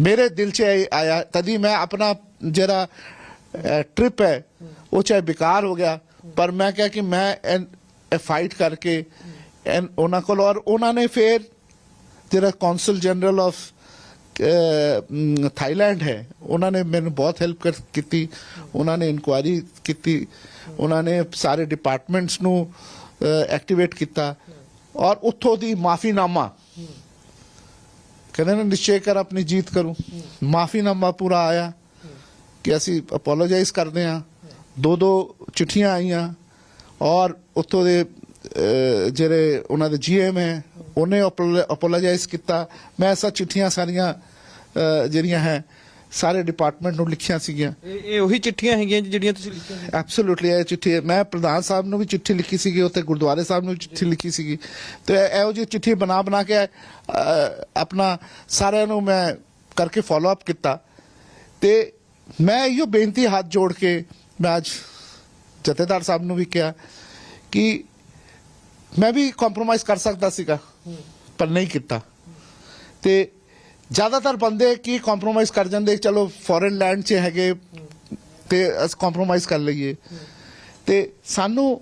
ਮੇਰੇ ਦਿਲ 'ਚ ਇਹ ਆਇਆ ਤਦੀ ਮੈਂ ਆਪਣਾ ਜਿਹੜਾ ਟ੍ਰਿਪ ਹੈ। ਉਹ ਚਾਹੇ ਬੇਕਾਰ ਹੋ ਗਿਆ, ਪਰ ਮੈਂ ਕਿਹਾ ਕਿ ਮੈਂ ਇਹ ਫਾਈਟ ਕਰਕੇ ਐਨ- ਉਹਨਾਂ ਕੋਲ ਔਰ ਉਹਨਾਂ ਨੇ ਫਿਰ ਜਿਹੜਾ ਕੌਂਸਲ ਜਨਰਲ ਆਫ ਥਾਈਲੈਂਡ ਹੈ, ਉਹਨਾਂ ਨੇ ਮੈਨੂੰ ਬਹੁਤ ਹੈਲਪ ਕੀਤੀ। ਉਹਨਾਂ ਨੇ ਇਨਕੁਆਇਰੀ ਕੀਤੀ। ਉਹਨਾਂ ਨੇ ਸਾਰੇ ਡਿਪਾਰਟਮੈਂਟਸ ਨੂੰ ਐਕਟੀਵੇਟ ਕੀਤਾ। ਔਰ ਉੱਥੋਂ ਦੀ ਮਾਫੀਨਾਮਾ। ਕਹਿੰਦੇ ਨੇ, ਨਿਸ਼ਚੈ ਕਰ ਆਪਣੀ ਜੀਤ ਕਰੂੰ। ਮਾਫੀਨਾਮਾ ਪੂਰਾ ਆਇਆ। ਕਿ ਅਸੀਂ ਅਪੋਲੋਜਾਈਜ਼ ਕਰਦੇ ਹਾਂ। ਦੋ ਦੋ ਚਿੱਠੀਆਂ ਆਈਆਂ ਔਰ ਉੱਥੋਂ ਦੇ ਜਿਹੜੇ ਉਹਨਾਂ ਦੇ ਜੀਐਮ ਹੈ ਉਹਨੇ ਅਪੋਲੋਜਾਈਜ਼ ਕੀਤਾ। ਮੈਂ ਐਸਾ ਚਿੱਠੀਆਂ ਸਾਰੀਆਂ ਜਿਹੜੀਆਂ ਹੈ ਸਾਰੇ ਡਿਪਾਰਟਮੈਂਟ ਨੂੰ ਲਿਖੀਆਂ ਸੀਗੀਆਂ। ਇਹ ਉਹੀ ਚਿੱਠੀਆਂ ਹੈਗੀਆਂ ਜਿਹੜੀਆਂ ਤੁਸੀਂ ਲਿਖੀਆਂ ਐਬਸੋਲੂਟਲੀ ਇਹ ਚਿੱਠੀ ਹੈ। ਮੈਂ ਪ੍ਰਧਾਨ ਸਾਹਿਬ ਨੂੰ ਵੀ ਚਿੱਠੀ ਲਿਖੀ ਸੀਗੀ ਉੱਤੇ ਗੁਰਦੁਆਰੇ ਸਾਹਿਬ ਨੂੰ ਚਿੱਠੀ ਲਿਖੀ ਸੀਗੀ। ਤੇ ਇਹੋ ਜਿਹੀ ਚਿੱਠੀ ਬਣਾ ਬਣਾ ਕੇ ਆਪਣਾ ਸਾਰਿਆਂ ਨੂੰ ਮੈਂ ਕਰਕੇ ਫਾਲੋ ਅਪ ਕੀਤਾ। ਤੇ ਮੈਂ ਇਹੋ ਬੇਨਤੀ ਹੱਥ ਜੋੜ ਕੇ ਮੈਂ ਅੱਜ ਜਥੇਦਾਰ ਸਾਹਿਬ ਨੂੰ ਵੀ ਕਿਹਾ ਕਿ ਮੈਂ ਵੀ ਕੰਪਰੋਮਾਈਜ਼ ਕਰ ਸਕਦਾ ਸੀਗਾ, ਪਰ ਨਹੀਂ ਕੀਤਾ। ਤੇ ਜ਼ਿਆਦਾਤਰ ਬੰਦੇ ਕੀ ਕੰਪਰੋਮਾਈਜ਼ ਕਰ ਜਾਂਦੇ, ਚਲੋ ਫੋਰਨ ਲੈਂਡ 'ਚ ਹੈਗੇ, ਤੇ ਅਸੀਂ ਕੰਪਰੋਮਾਈਜ਼ ਕਰ ਲਈਏ। ਤੇ ਸਾਨੂੰ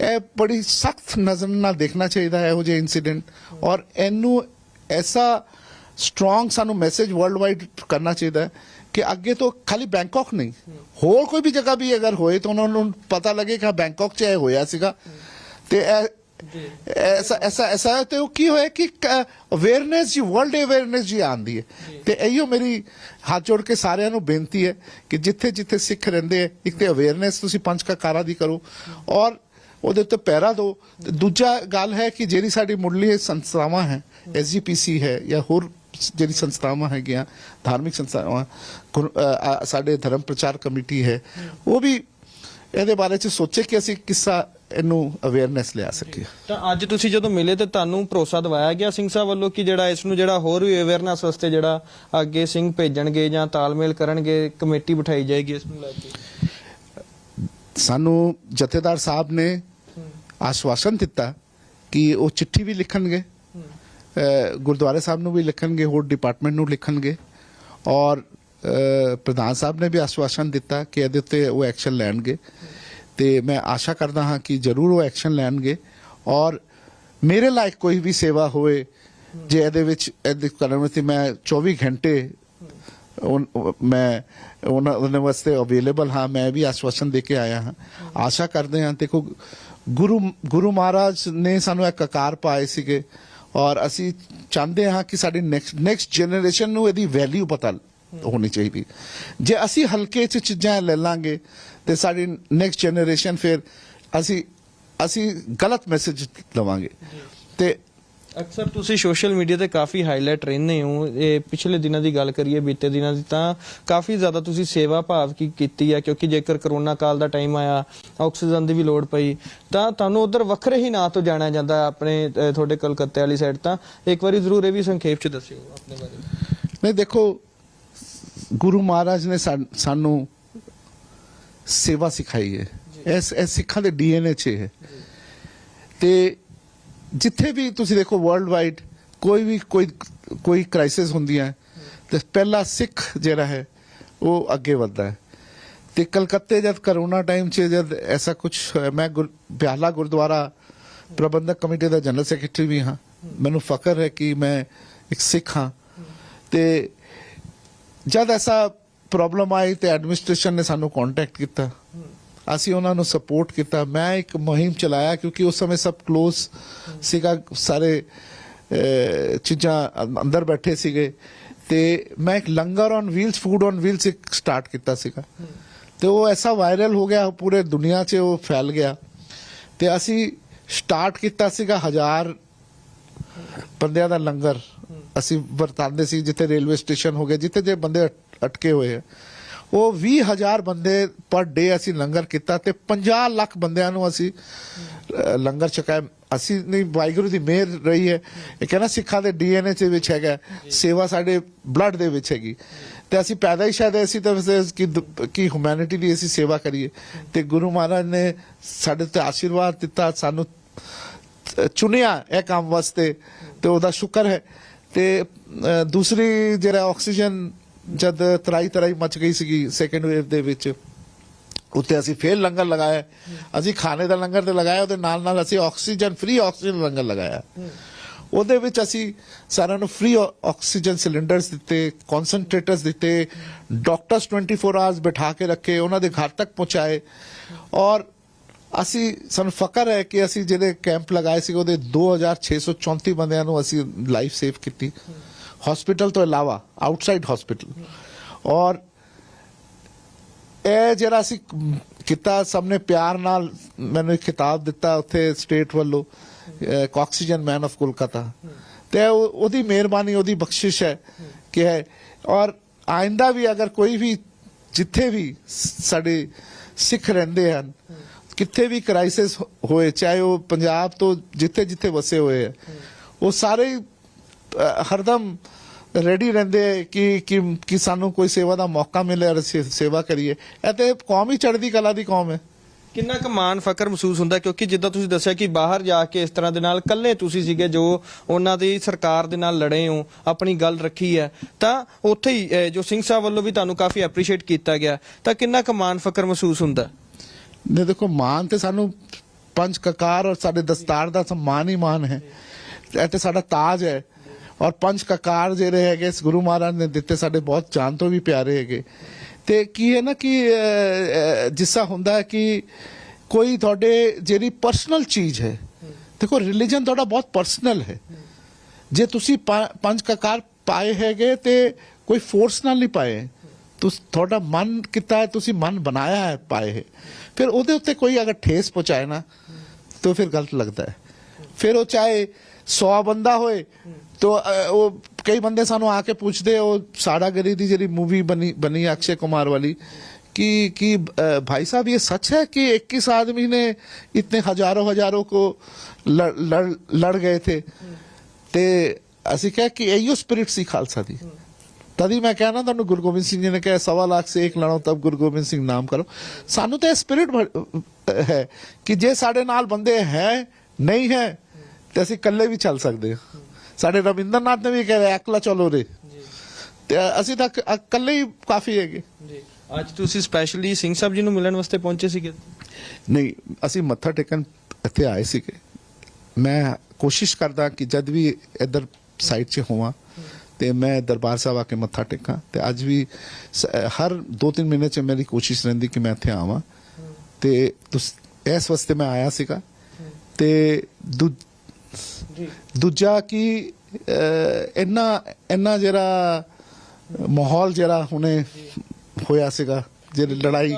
ਇਹ ਬੜੀ ਸਖਤ ਨਜ਼ਰ ਨਾਲ ਦੇਖਣਾ ਚਾਹੀਦਾ ਹੈ ਇਹੋ ਜਿਹੇ ਇਨਸੀਡੈਂਟ ਔਰ ਇਹਨੂੰ ਐਸਾ ਸਟਰੋਂਗ ਸਾਨੂੰ ਮੈਸੇਜ ਵਰਲਡ ਵਾਈਡ ਕਰਨਾ ਚਾਹੀਦਾ ਹੈ ਕਿ ਅੱਗੇ ਤੋਂ ਖਾਲੀ ਬੈਂਕਾਕ ਨਹੀਂ ਹੋਰ ਕੋਈ ਵੀ ਜਗ੍ਹਾ ਵੀ ਅਗਰ ਹੋਏ ਤਾਂ ਉਹਨਾਂ ਨੂੰ ਪਤਾ ਲੱਗੇ ਕਿ ਬੈਂਕਾਕ 'ਚ ਇਹ ਹੋਇਆ ਸੀਗਾ। ਤੇ ਇਹ ਐਸਾ ਐਸਾ ਐਸਾ ਤੇ ਉਹ ਕੀ ਹੋਇਆ ਕਿ ਅਵੇਅਰਨੈਸ ਜੀ ਵਰਲਡ ਅਵੇਅਰਨੈਸ ਜੀ ਆਂਦੀ ਹੈ। ਤੇ ਇਹੀਓ ਮੇਰੀ ਹੱਥ ਜੋੜ ਕੇ ਸਾਰਿਆਂ ਨੂੰ ਬੇਨਤੀ ਹੈ ਕਿ ਜਿੱਥੇ ਜਿੱਥੇ ਸਿੱਖ ਰਹਿੰਦੇ ਹੈ ਇੱਕ ਤੇ ਅਵੇਅਰਨੈਸ ਤੁਸੀਂ ਪੰਜ ਕਾਰਾਂ ਦੀ ਕਰੋ ਔਰ ਉਹਦੇ ਉੱਤੇ ਪਹਿਰਾ ਦਿਓ। ਤੇ ਦੂਜਾ ਗੱਲ ਹੈ ਕਿ ਜਿਹੜੀ ਸਾਡੀ ਮੁੱਢਲੀ ਸੰਸਥਾਵਾਂ ਹੈ ਐਸਜੀਪੀਸੀ ਹੈ ਜਾਂ ਹੋਰ ਜਿਹੜੀ ਸੰਸਥਾਵਾਂ ਹੈਗੀਆਂ ਧਾਰਮਿਕ ਸੰਸਥਾਵਾਂ ਸਾਡੇ ਧਰਮ ਪ੍ਰਚਾਰ ਕਮੇਟੀ ਹੈ ਉਹ ਵੀ ਇਹਦੇ ਬਾਰੇ ਚ ਸੋਚੇ ਕਿ ਅਸੀਂ ਕਿੱਸਾ ਇਹਨੂੰ ਅਵੇਅਰਨੈਸ ਲਿਆ ਸਕੀਏ। ਤਾਂ ਅੱਜ ਤੁਸੀਂ ਜਦੋਂ ਮਿਲੇ ਤੇ ਤੁਹਾਨੂੰ ਭਰੋਸਾ ਦਿਵਾਇਆ ਗਿਆ ਸਿੰਘ ਸਾਹਿਬ ਵੱਲੋਂ ਕਿ ਜਿਹੜਾ ਇਸ ਨੂੰ ਜਿਹੜਾ ਹੋਰ ਵੀ ਅਵੇਅਰਨੈਸ ਵਾਸਤੇ ਜਿਹੜਾ ਅੱਗੇ ਸਿੰਘ ਭੇਜਣਗੇ ਜਾਂ ਤਾਲਮੇਲ ਕਰਨਗੇ ਕਮੇਟੀ ਬਿਠਾਈ ਜਾਏਗੀ ਇਸ ਨੂੰ ਲੈ ਕੇ? ਸਾਨੂੰ ਜਥੇਦਾਰ ਸਾਹਿਬ ਨੇ ਆਸ਼ਵਾਸਨ ਦਿੱਤਾ ਕਿ ਉਹ ਚਿੱਠੀ ਵੀ ਲਿਖਣਗੇ। ਗੁਰਦੁਆਰੇ ਸਾਹਿਬ ਨੂੰ ਵੀ ਲਿਖਣਗੇ, ਹੋਰ ਡਿਪਾਰਟਮੈਂਟ ਨੂੰ ਲਿਖਣਗੇ। ਔਰ ਪ੍ਰਧਾਨ ਸਾਹਿਬ ਨੇ ਵੀ ਆਸ਼ਵਾਸਨ ਦਿੱਤਾ ਕਿ ਇਹਦੇ ਉੱਤੇ ਉਹ ਐਕਸ਼ਨ ਲੈਣਗੇ। ਤੇ ਮੈਂ ਆਸ਼ਾ ਕਰਦਾ ਹਾਂ ਕਿ ਜ਼ਰੂਰ ਉਹ ਐਕਸ਼ਨ ਲੈਣਗੇ। ਔਰ ਮੇਰੇ ਲਾਇਕ ਕੋਈ ਵੀ ਸੇਵਾ ਹੋਵੇ, ਜੇ ਇਹਦੇ ਵਿੱਚ, ਇਹਦੇ ਕਰਨ ਵਿੱਚ ਮੈਂ 24 ਘੰਟੇ ਮੈਂ ਉਹਨਾਂ ਉਹਨਾਂ ਵਾਸਤੇ ਅਵੇਲੇਬਲ ਹਾਂ, ਮੈਂ ਵੀ ਆਸ਼ਵਾਸਨ ਦੇ ਕੇ ਆਇਆ ਹਾਂ। ਆਸ਼ਾ ਕਰਦੇ ਹਾਂ, ਦੇਖੋ, ਗੁਰੂ ਗੁਰੂ ਮਹਾਰਾਜ ਨੇ ਸਾਨੂੰ ਇੱਕ ਆਕਾਰ ਪਾਏ ਸੀਗੇ। ਔਰ ਅਸੀਂ ਚਾਹੁੰਦੇ ਹਾਂ ਕਿ ਸਾਡੀ ਨੈਕਸਟ ਨੈਕਸਟ ਜਨਰੇਸ਼ਨ ਨੂੰ ਇਹਦੀ ਵੈਲਿਊ ਪਤਾ ਹੋਣੀ ਚਾਹੀਦੀ। ਜੇ ਅਸੀਂ ਹਲਕੇ ਚ ਚੀਜ਼ਾਂ ਲੈ ਲਾਂਗੇ, ਤੇ ਸਾਡੀ ਨੈਕਸਟ ਜਨਰੇਸ਼ਨ ਫਿਰ ਅਸੀਂ ਅਸੀਂ ਗਲਤ ਮੈਸੇਜ ਲਵਾਂਗੇ। ਤੇ ਅਕਸਰ ਤੁਸੀਂ ਸੋਸ਼ਲ ਮੀਡੀਆ ਤੇ ਕਾਫੀ ਹਾਈਲਾਈਟ ਰਹਿੰਦੇ ਹੋ। ਇਹ ਪਿਛਲੇ ਦਿਨਾਂ ਦੀ ਗੱਲ ਕਰੀਏ ਬੀਤੇ ਦਿਨਾਂ ਦੀ ਤਾਂ ਕਾਫੀ ਜ਼ਿਆਦਾ ਤੁਸੀਂ ਸੇਵਾ ਭਾਵ ਕੀ ਕੀਤੀ ਹੈ ਕਿਉਂਕਿ ਜੇਕਰ ਕਰੋਨਾ ਕਾਲ ਦਾ ਟਾਈਮ ਆਇਆ ਆਕਸੀਜਨ ਦੀ ਵੀ ਲੋੜ ਪਈ ਤਾਂ ਤੁਹਾਨੂੰ ਉਧਰ ਵੱਖਰੇ ਹੀ ਨਾਂ ਤੋਂ ਜਾਣਿਆ ਜਾਂਦਾ ਆਪਣੇ ਤੁਹਾਡੇ ਕਲਕੱਤੇ ਵਾਲੀ ਸਾਈਡ ਤਾਂ। ਇੱਕ ਵਾਰੀ ਜ਼ਰੂਰ ਇਹ ਵੀ ਸੰਖੇਪ ਚ ਦੱਸਿਓ ਆਪਣੇ ਬਾਰੇ। ਨਹੀਂ ਦੇਖੋ ਗੁਰੂ ਮਹਾਰਾਜ ਨੇ ਸਾਨ- ਸੇਵਾ ਸਿਖਾਈ ਹੈ। ਇਸ ਇਹ ਸਿੱਖਾਂ ਦੇ ਡੀਐਨਏ 'ਚ ਹੈ। ਤੇ ਜਿੱਥੇ ਵੀ ਤੁਸੀਂ ਦੇਖੋ ਵਰਲਡ ਵਾਈਡ ਕੋਈ ਵੀ ਕੋਈ ਕੋਈ ਕ੍ਰਾਈਸਿਸ ਹੁੰਦੀ ਹੈ, ਤੇ ਪਹਿਲਾ ਸਿੱਖ ਜਿਹੜਾ ਹੈ, ਉਹ ਅੱਗੇ ਵੱਧਦਾ ਹੈ। ਤੇ ਕਲਕੱਤੇ ਜਦ ਕਰੋਨਾ ਟਾਈਮ 'ਚ ਜਦ ਐਸਾ ਕੁਝ ਮੈਂ ਗੁਰ- ਬਿਆਲਾ ਗੁਰਦੁਆਰਾ ਪ੍ਰਬੰਧਕ ਕਮੇਟੀ ਦਾ ਜਨਰਲ ਸੈਕਟਰੀ ਵੀ ਹਾਂ। ਮੈਨੂੰ ਫਖਰ ਹੈ ਕਿ ਮੈਂ ਇੱਕ ਸਿੱਖ ਹਾਂ। ਤੇ ਜਦ ਐਸਾ ਪ੍ਰੋਬਲਮ ਆਈ ਤੇ ਐਡਮਿਨਿਸਟ੍ਰੇਸ਼ਨ ਨੇ ਸਾਨੂੰ ਕੰਟੈਕਟ ਕੀਤਾ। ਅਸੀਂ ਉਹਨਾਂ ਨੂੰ ਸਪੋਰਟ ਕੀਤਾ। ਮੈਂ ਇੱਕ ਮੁਹਿੰਮ ਚਲਾਇਆ ਕਿਉਂਕਿ ਉਸ ਸਮੇਂ ਸਭ ক্লোਜ਼ ਸੀਗਾ, ਸਾਰੇ ਚੀਜ਼ਾਂ ਅੰਦਰ ਬੈਠੇ ਸੀਗੇ। ਤੇ ਮੈਂ ਇੱਕ langar on wheels food on wheels ਇੱਕ ਸਟਾਰਟ ਕੀਤਾ ਸੀਗਾ। ਤੇ ਉਹ ਐਸਾ ਵਾਇਰਲ ਹੋ ਗਿਆ, ਪੂਰੇ ਦੁਨੀਆ 'ਚ ਉਹ ਫੈਲ ਗਿਆ। ਤੇ ਅਸੀਂ ਸਟਾਰਟ ਕੀਤਾ ਸੀਗਾ ਹਜ਼ਾਰ ਬੰਦਿਆਂ ਦਾ ਲੰਗਰ। ਅਸੀਂ ਵਰਤਾਂਦੇ ਸੀ ਜਿੱਥੇ ਰੇਲਵੇ ਸਟੇਸ਼ਨ ਹੋ ਗਿਆ, ਜਿੱਥੇ ਜੇ ਬੰਦੇ ਅਟ- ਅਟਕੇ ਹੋਏ ਆ। ਉਹ 20000 ਬੰਦੇ ਪਰ ਡੇ ਅਸੀਂ ਲੰਗਰ ਕੀਤਾ ਤੇ 50 ਲੱਖ ਬੰਦਿਆਂ ਨੂੰ ਅਸੀਂ ਲੰਗਰ ਛਕਾਇਆ। ਅਸੀਂ ਨਹੀਂ ਵਾਹਿਗੁਰੂ ਦੀ ਮਿਹਰ ਰਹੀ ਹੈ। ਇਹ ਕਹਿੰਦਾ ਸਿੱਖਾਂ ਦੇ ਡੀਐਨਏ ਚ ਵਿੱਚ ਹੈਗਾ ਸੇਵਾ ਸਾਡੇ ਬਲੱਡ ਦੇ ਵਿੱਚ ਹੈਗੀ। ਤੇ ਅਸੀਂ ਪੈਦਾ ਹੀ ਸ਼ਾਇਦ ਅਸੀਂ ਤਾਂ ਵੈਸੇ ਕਿ ਕਿ ਹਿਊਮੈਨਿਟੀ ਦੀ ਅਸੀਂ ਸੇਵਾ ਕਰੀਏ। ਤੇ ਗੁਰੂ ਮਹਾਰਾਜ ਨੇ ਸਾਡੇ ਤੇ ਆਸ਼ੀਰਵਾਦ ਦਿੱਤਾ ਸਾਨੂੰ ਚੁਣਿਆ ਇਹ ਕੰਮ ਵਾਸਤੇ ਤੇ ਉਹਦਾ ਸ਼ੁਕਰ ਹੈ। ਤੇ ਦੂਸਰੀ ਜਿਹੜਾ ਆਕਸੀਜਨ ਜਦ ਤਰਾਈ ਤਰਾਈ ਮਚ ਗਈ ਸੀਗੀ ਸੈਕੰਡ ਵੇਵ ਦੇ ਵਿੱਚ, ਉੱਤੇ ਅਸੀਂ ਫੇਰ ਲੰਗਰ ਲਗਾਇਆ। ਅਸੀਂ ਖਾਣੇ ਦਾ ਲੰਗਰ ਤੇ ਲਗਾਇਆ, ਉਹਦੇ ਨਾਲ ਨਾਲ ਅਸੀਂ ਆਕਸੀਜਨ ਫ੍ਰੀ ਆਕਸੀਜਨ ਲੰਗਰ ਲਗਾਇਆ। ਉਹਦੇ ਵਿੱਚ ਅਸੀਂ ਸਾਰਿਆਂ ਨੂੰ ਫ੍ਰੀ ਆਕਸੀਜਨ ਸਿਲੰਡਰਸ ਦਿੱਤੇ ਕਨਸੈਂਟਰੇਟਰਸ ਦਿੱਤੇ ਡਾਕਟਰਸ 24 ਆਵਰਸ ਬਿਠਾ ਕੇ ਰੱਖੇ, ਉਹਨਾਂ ਦੇ ਘਰ ਤੱਕ ਪਹੁੰਚਾਏ। ਔਰ ਅਸੀਂ, ਸਾਨੂੰ ਫਕਰ ਹੈ ਕਿ ਅਸੀਂ ਜਿਹੜੇ ਕੈਂਪ ਲਗਾਏ ਸੀ ਉਹਦੇ 2634 ਬੰਦਿਆਂ ਨੂੰ ਅਸੀਂ ਲਾਈਫ ਸੇਵ ਕੀਤੀ। ਹਸਪੀਟਲ ਤੋਂ ਇਲਾਵਾ ਆਊਟਸਾਈਡ ਹਸਪੀਟਲ ਔਰ ਇਹ ਜਿਹੜਾ ਅਸੀਂ ਕੀਤਾ, ਸਭ ਨੇ ਪਿਆਰ ਨਾਲ ਮੈਨੂੰ ਇੱਕ ਖਿਤਾਬ ਦਿੱਤਾ ਉੱਥੇ ਸਟੇਟ ਵੱਲੋਂ ਆਕਸੀਜਨ ਮੈਨ ਆਫ ਕੋਲਕਾਤਾ ਤੇ ਉਹਦੀ ਮਿਹਰਬਾਨੀ, ਉਹਦੀ ਬਖਸ਼ਿਸ਼ ਹੈ ਕਿ ਹੈ। ਔਰ ਆਇੰਦਾ ਵੀ ਅਗਰ ਕੋਈ ਵੀ, ਜਿੱਥੇ ਵੀ ਸਾਡੇ ਸਿੱਖ ਰਹਿੰਦੇ ਹਨ, ਕਿੱਥੇ ਵੀ ਕ੍ਰਾਈਸਿਸ ਹੋਏ, ਚਾਹੇ ਉਹ ਪੰਜਾਬ ਤੋਂ ਜਿੱਥੇ ਜਿੱਥੇ ਵਸੇ ਹੋਏ ਹੈ, ਉਹ ਸਾਰੇ ਹਰਦਮ ਰੈਡੀ ਰਹਿੰਦੇ ਕਿ ਕਿ ਕਿ ਸਾਨੂੰ ਕੋਈ ਸੇਵਾ ਦਾ ਮੌਕਾ ਮਿਲੇ ਅਸੀਂ ਸੇਵਾ ਕਰੀਏ। ਇਹ ਤੇ ਕੌਮ ਹੀ ਚੜ੍ਹਦੀ ਕਲਾ ਦੀ ਕੌਮ ਹੈ। ਕਿੰਨਾ ਕੁ ਮਾਣ ਫਕਰ ਮਹਿਸੂਸ ਹੁੰਦਾ ਕਿਉਂਕਿ ਜਿੱਦਾਂ ਤੁਸੀਂ ਦੱਸਿਆ ਕਿ ਬਾਹਰ ਜਾ ਕੇ ਇਸ ਤਰ੍ਹਾਂ ਦੇ ਨਾਲ ਇਕੱਲੇ ਤੁਸੀਂ ਸੀਗੇ ਜੋ ਉਹਨਾਂ ਦੀ ਸਰਕਾਰ ਦੇ ਨਾਲ ਲੜੇ ਹੋ ਆਪਣੀ ਗੱਲ ਰੱਖੀ ਹੈ ਤਾਂ ਉੱਥੇ ਹੀ ਜੋ ਸਿੰਘ ਸਾਹਿਬ ਵੱਲੋਂ ਵੀ ਤੁਹਾਨੂੰ ਕਾਫੀ ਐਪਰੀਸ਼ੀਏਟ ਕੀਤਾ ਗਿਆ ਤਾਂ ਕਿੰਨਾ ਕੁ ਮਾਣ ਫਕਰ ਮਹਿਸੂਸ ਹੁੰਦਾ? ਨੇ ਦੇਖੋ ਮਾਨ ਤੇ ਸਾਨੂੰ ਪੰਜ ਕਕਾਰ ਔਰ ਸਾਡੇ ਦਸਤਾਰ ਦਾ ਸਨਮਾਨ ਹੀ ਮਾਨ ਹੈ। ਇਹ ਤੇ ਸਾਡਾ ਤਾਜ ਹੈ। ਔਰ ਪੰਜ ਕਕਾਰ ਜਿਹੜੇ ਹੈਗੇ ਗੁਰੂ ਮਹਾਰਾਜ ਨੇ ਦਿੱਤੇ ਸਾਡੇ ਬਹੁਤ ਜਾਨ ਤੋਂ ਵੀ ਪਿਆਰੇ ਹੈਗੇ। ਤੇ ਕੀ ਹੈ ਨਾ ਕਿ ਅਹ, ਜਿਸਾ ਹੁੰਦਾ ਹੈ ਕਿ ਕੋਈ ਤੁਹਾਡੇ ਜਿਹੜੀ ਪਰਸਨਲ ਚੀਜ਼ ਹੈ ਦੇਖੋ ਰਿਲੀਜਨ ਤੁਹਾਡਾ ਬਹੁਤ ਪਰਸਨਲ ਹੈ। ਜੇ ਤੁਸੀਂ ਪੰਜ ਕਕਾਰ ਪਾਏ ਹੈਗੇ ਤੇ ਕੋਈ ਫੋਰਸ ਨਾਲ ਨਹੀਂ ਪਾਏ ਤੁਸੀਂ ਤੁਹਾਡਾ ਮਨ ਕੀਤਾ ਹੈ ਤੁਸੀਂ ਮਨ ਬਣਾਇਆ ਹੈ ਪਾਏ ਹੈ। ਫਿਰ ਉਹਦੇ ਉੱਤੇ ਕੋਈ ਅਗਰ ਠੇਸ ਪਹੁੰਚਾਏ ਨਾ ਤਾਂ ਫਿਰ ਗਲਤ ਲੱਗਦਾ ਹੈ। ਫਿਰ ਉਹ ਚਾਹੇ 100 ਬੰਦਾ ਹੋਏ ਤੋ ਉਹ ਕਈ ਬੰਦੇ ਸਾਨੂੰ ਆ ਕੇ ਪੁੱਛਦੇ ਉਹ ਸਾੜਾਗਰੀ ਦੀ ਜਿਹੜੀ ਮੂਵੀ ਬਣੀ ਬਣੀ ਅਕਸ਼ੇ ਕੁਮਾਰ ਵਾਲੀ ਕਿ ਕਿ ਭਾਈ ਸਾਹਿਬ ਇਹ ਸੱਚ ਹੈ ਕਿ 21 ਆਦਮੀ ਨੇ इतने ਹਜ਼ਾਰੋ हजारों को ਲੜ लड़, लड़ गए थे ਤੇ ਅਸੀਂ ਕਹੇ ਕਿ ਇਹੋ ਸਪਿਰਿਟ ਸੀ ਖਾਲਸਾ ਦੀ। ਤਦੀ ਮੈਂ ਕਹਿਣਾ ਤੁਹਾਨੂੰ ਗੁਰੂ ਗੋਬਿੰਦ ਸਿੰਘ ਜੀ ਨੇ ਕਿਹਾ ਸਵਾ ਲੱਖ ਸੇ ਇੱਕ ਲੜੋ ਤਬ ਗੁਰੂ ਗੋਬਿੰਦ ਸਿੰਘ ਨਾਮ ਕਰੋ। ਸਾਨੂੰ ਤਾਂ ਸਪਿਰਿਟ ਹੈ ਕਿ ਜੇ ਸਾਡੇ ਨਾਲ ਬੰਦੇ ਹੈ ਨਹੀਂ ਹੈ ਤੇ ਅਸੀਂ ਇਕੱਲੇ ਵੀ ਚੱਲ ਸਕਦੇ ਹਾਂ। ਸਾਡੇ ਰਵਿੰਦਰਨਾਥ ਨੇ ਵੀ ਕਿਹਾ ਇਕੱਲਾ ਚਲੋ ਰੇ। ਤੇ ਅਸੀਂ ਤਾਂ ਇਕ- ਇਕੱਲੇ ਹੀ ਕਾਫੀ ਹੈਗੇ। ਜੀ। ਅੱਜ ਤੁਸੀਂ ਸਪੈਸ਼ਲੀ ਸਿੰਘ ਸਾਹਿਬ ਜੀ ਨੂੰ ਮਿਲਣ ਵਾਸਤੇ ਪਹੁੰਚੇ ਸੀਗੇ? ਨਹੀਂ ਅਸੀਂ ਮੱਥਾ ਟੇਕਣ ਇੱਥੇ ਆਏ ਸੀਗੇ। ਮੈਂ ਕੋਸ਼ਿਸ਼ ਕਰਦਾ ਕਿ ਜਦ ਵੀ ਇੱਧਰ ਸਾਈਡ 'ਚ ਹੋਵਾਂ ਤੇ ਮੈਂ ਦਰਬਾਰ ਸਾਹਿਬ ਆ ਕੇ ਮੱਥਾ ਟੇਕਾਂ। ਤੇ ਅੱਜ ਵੀ ਹਰ 2-3 ਮਹੀਨੇ 'ਚ ਮੇਰੀ ਕੋਸ਼ਿਸ਼ ਰਹਿੰਦੀ ਕਿ ਮੈਂ ਇੱਥੇ ਆਵਾਂ। ਤੇ ਤੁਸ- ਇਸ ਵਾਸਤੇ ਮੈਂ ਆਇਆ ਸੀਗਾ। ਤੇ ਦੂਜਾ ਕਿ ਇੰਨਾ ਇੰਨਾ ਜਿਹੜਾ ਮਾਹੌਲ ਜਿਹੜਾ ਹੁਣੇ ਹੋਇਆ ਸੀਗਾ ਜਿਹੜੀ ਲੜਾਈ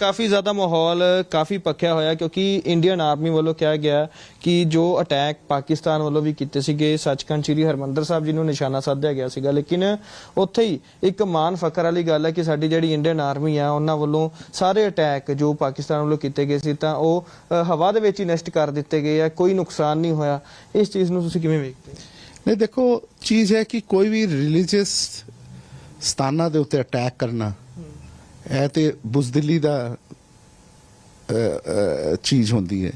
ਕਾਫੀ ਜ਼ਿਆਦਾ ਮਾਹੌਲ ਕਾਫੀ ਪੱਕਿਆ ਹੋਇਆ ਕਿਉਂਕਿ ਇੰਡੀਅਨ ਆਰਮੀ ਵੱਲੋਂ ਕਿਹਾ ਗਿਆ ਕਿ ਜੋ ਅਟੈਕ ਪਾਕਿਸਤਾਨ ਵੱਲੋਂ ਵੀ ਕੀਤੇ ਸੀਗੇ ਸੱਚਖੰਡ ਸ੍ਰੀ ਹਰਮੰਦਰ ਸਾਹਿਬ ਜੀ ਨੂੰ ਨਿਸ਼ਾਨਾ ਸਾਧਿਆ ਗਿਆ ਸੀਗਾ ਲੇਕਿਨ ਉੱਥੇ ਹੀ ਇੱਕ ਮਾਨ ਫਕਰ ਵਾਲੀ ਗੱਲ ਹੈ ਕਿ ਸਾਡੀ ਜਿਹੜੀ ਇੰਡੀਅਨ ਆਰਮੀ ਆ ਉਹਨਾਂ ਵੱਲੋਂ ਸਾਰੇ ਅਟੈਕ ਜੋ ਪਾਕਿਸਤਾਨ ਵੱਲੋਂ ਕੀਤੇ ਗਏ ਸੀ ਤਾਂ ਉਹ ਹਵਾ ਦੇ ਵਿੱਚ ਹੀ ਨਸ਼ਟ ਕਰ ਦਿੱਤੇ ਗਏ ਆ ਕੋਈ ਨੁਕਸਾਨ ਨਹੀਂ ਹੋਇਆ। ਇਸ ਚੀਜ਼ ਨੂੰ ਤੁਸੀਂ ਕਿਵੇਂ ਵੇਖਦੇ ਹੋ? ਨਹੀਂ ਦੇਖੋ ਚੀਜ਼ ਹੈ ਕਿ ਕੋਈ ਵੀ ਰਿਲੀਜੀਅਸ ਸਥਾਨਾਂ ਦੇ ਉੱਤੇ ਅਟੈਕ ਕਰਨਾ ਇਹ ਤੇ ਬੁਜ਼ਦਿਲੀ ਦਾ ਚੀਜ਼ ਹੁੰਦੀ ਹੈ।